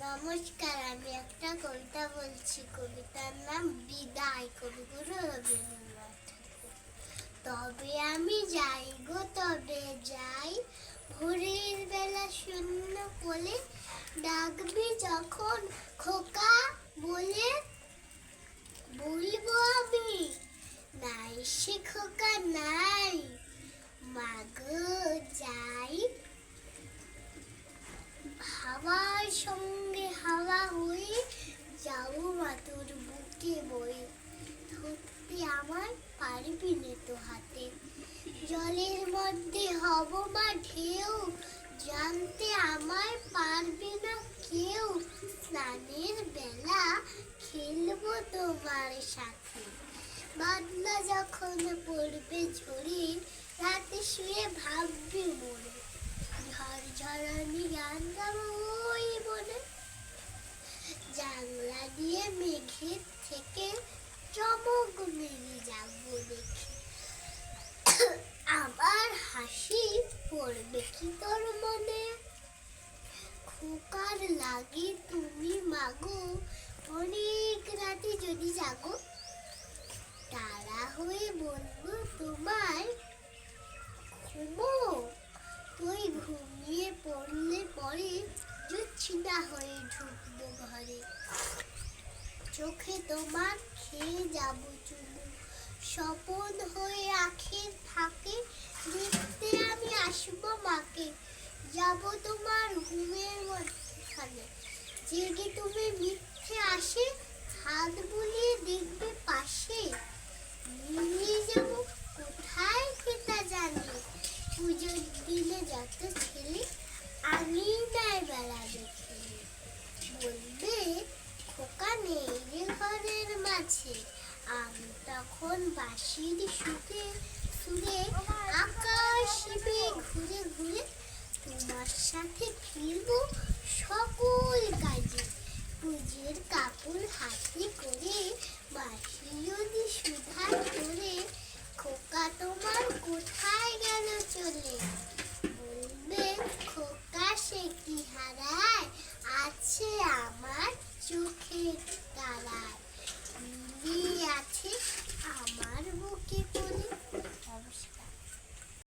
নমস্কার আমি একটা কবিতা বলছি কবিতার নাম বিদায় কবিগুরু রবীন্দ্রনাথ তবে আমি যাই গো তবে যাই ভোরের বেলা শূন্য কোলে ডাকবি যখন খোকা বলে বলব আমি নাই সে খোকা নাই মাগো যাই হাওয়ার সঙ্গে হয়ে যাব মা, তোর বুকে বয়ে। ধরতে আমার পারবি তো হাতে। জলের মধ্যে হব মা ঢেউ, জানতে আমার পারবে না কেউ। স্নানের বেলা খেলব তোমার সাথে। বাদলা যখন পড়বে ঝরে, রাতে শুয়ে ভাববে মনে। ঝড় ঝড়ানি গান গাবো মেঘের থেকে চমক মেরে যাব দেখে। আবার হাসি পড়বে কি তোর মনে? খোকার লাগে তুমি মাগো, অনেক রাতে যদি জাগো। তারা হয়ে বলব তোমার ঘুমো? তুই ঘুমিয়ে পড়লে পরে জুচ্ছিনা হয়ে ঢুকবো ঘরে চোখে তোমার খেয়ে যাব চুমু। স্বপন হয়ে আখের থাকে, দেখতে আমি আসব মাকে। যাব তোমার ঘুমের মধ্যখানে। জেগে তুমি মিথ্যে আসে, হাত বুলিয়ে দেখবে পাশে। নিয়ে যাব কোথায় সেটা জানি। পুজোর দিনে যত ছেলে আমি নাই বেলা দেখে আছে। তখন বাঁশির সুখে সুরে আকাশ ঘুরে ঘুরে তোমার সাথে ফিরবো সকল কাজে। পুজোর কাপড় হাতে করে বাস